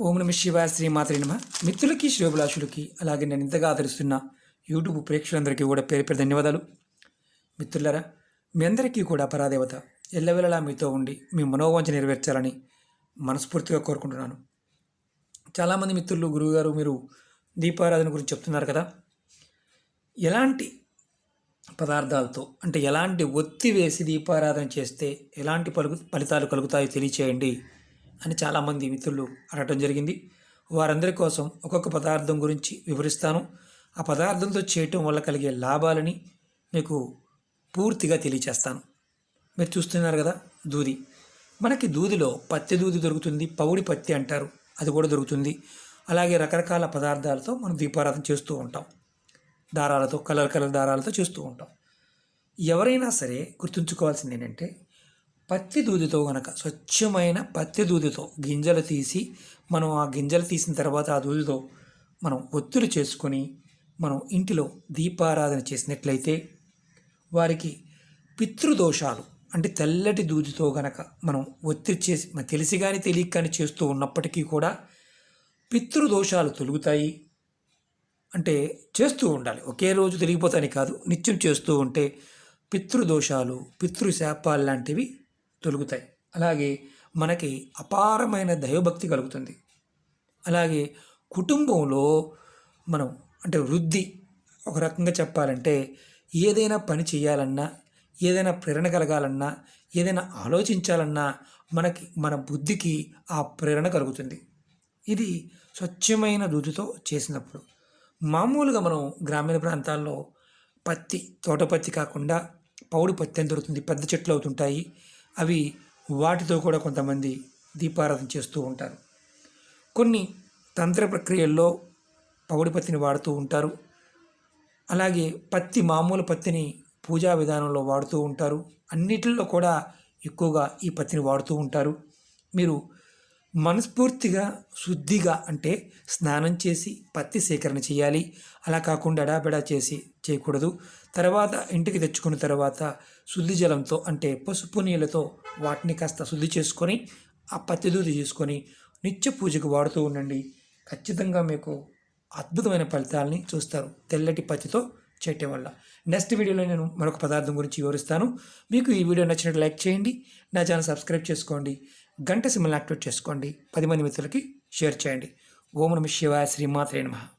ఓం నమ శివాయ శ్రీమాత్రి నమ. మిత్రులకి శ్రేభిలాషులకి అలాగే నేను ఇంతగా ఆదరిస్తున్న యూట్యూబ్ ప్రేక్షకులందరికీ కూడా పేరు పేరు ధన్యవాదాలు. మిత్రులరా మీ అందరికీ కూడా పరాదేవత ఎల్లవెల్లలా మీతో ఉండి మీ మనోవాంఛ నెరవేర్చాలని మనస్ఫూర్తిగా కోరుకుంటున్నాను. చాలామంది మిత్రులు గురువుగారు మీరు దీపారాధన గురించి చెప్తున్నారు కదా. ఎలాంటి పదార్థాలతో అంటే ఎలాంటి ఒత్తి వేసి దీపారాధన చేస్తే ఎలాంటి పలుకు ఫలితాలు కలుగుతాయో తెలియచేయండి. అని చాలామంది మిత్రులు అడగటం జరిగింది. వారందరి కోసం ఒక్కొక్క పదార్థం గురించి వివరిస్తాను. ఆ పదార్థంతో చేయటం వల్ల కలిగే లాభాలని మీకు పూర్తిగా తెలియచేస్తాను. మీరు చూస్తున్నారు కదా దూది. మనకి దూదిలో పత్తి దూది దొరుకుతుంది పౌడి పత్తి అంటారు. అది కూడా దొరుకుతుంది. అలాగే రకరకాల పదార్థాలతో మనం దీపారాధన చేస్తూ ఉంటాం. దారాలతో కలర్ కలర్ దారాలతో చేస్తూ ఉంటాం. ఎవరైనా సరే గుర్తుంచుకోవాల్సింది ఏంటంటే పత్తి దూదితో గనక స్వచ్ఛమైన పత్తి దూదితో గింజలు తీసి మనం ఆ గింజలు తీసిన తర్వాత ఆ దూదితో మనం ఒత్తులు చేసుకొని మనం ఇంటిలో దీపారాధన చేసినట్లయితే వారికి పితృదోషాలు అంటే తెల్లటి దూదితో గనక మనం ఒత్తిడి చేసి తెలిసి కానీ తెలియక కానీ చేస్తూ ఉన్నప్పటికీ కూడా పితృదోషాలు తొలుగుతాయి. అంటే చేస్తూ ఉండాలి. ఒకే రోజు తిరిగిపోతాని కాదు. నిత్యం చేస్తూ ఉంటే పితృదోషాలు పితృశాపాలు లాంటివి తొలుగుతాయి. అలాగే మనకి అపారమైన దైవభక్తి కలుగుతుంది. అలాగే కుటుంబంలో మనం అంటే వృద్ధి ఒక రకంగా చెప్పాలంటే ఏదైనా పని చేయాలన్నా ఏదైనా ప్రేరణ కలగాలన్నా ఏదైనా ఆలోచించాలన్నా మనకి మన బుద్ధికి ఆ ప్రేరణ కలుగుతుంది. ఇది స్వచ్ఛమైన రుచితో చేసినప్పుడు. మామూలుగా మనం గ్రామీణ ప్రాంతాల్లో పత్తి తోట పత్తి కాకుండా పౌడి పత్తి అని దొరుకుతుంది. పెద్ద చెట్లు అవుతుంటాయి. అవి వాటితో కూడా కొంతమంది దీపారాధన చేస్తూ ఉంటారు. కొన్ని తంత్ర ప్రక్రియల్లో పౌడి పత్తిని వాడుతూ ఉంటారు. అలాగే పత్తి మామూలు పత్తిని పూజా విధానంలో వాడుతూ ఉంటారు. అన్నిటిల్లో కూడా ఎక్కువగా ఈ పత్తిని వాడుతూ ఉంటారు. మీరు మనస్ఫూర్తిగా శుద్ధిగా అంటే స్నానం చేసి పత్తి సేకరణ చేయాలి. అలా కాకుండా అడాబెడా చేసి చేయకూడదు. తర్వాత ఇంటికి తెచ్చుకున్న తర్వాత శుద్ధి జలంతో అంటే పసుపు నీళ్ళతో వాటిని కాస్త శుద్ధి చేసుకొని ఆ పత్తి దూది చేసుకొని నిత్య పూజకు వాడుతూ ఉండండి. ఖచ్చితంగా మీకు అద్భుతమైన ఫలితాలని చూస్తారు తెల్లటి పత్తితో చేయటం వల్ల. నెక్స్ట్ వీడియోలో నేను మరొక పదార్థం గురించి వివరిస్తాను. మీకు ఈ వీడియో నచ్చినట్టు లైక్ చేయండి. నా ఛానల్ సబ్స్క్రైబ్ చేసుకోండి. గంట సిమ్మల్ని యాక్టివేట్ చేసుకోండి. పది మంది మిత్రులకి షేర్ చేయండి. ఓం నమ శివాయ శ్రీమాత్రే నమః.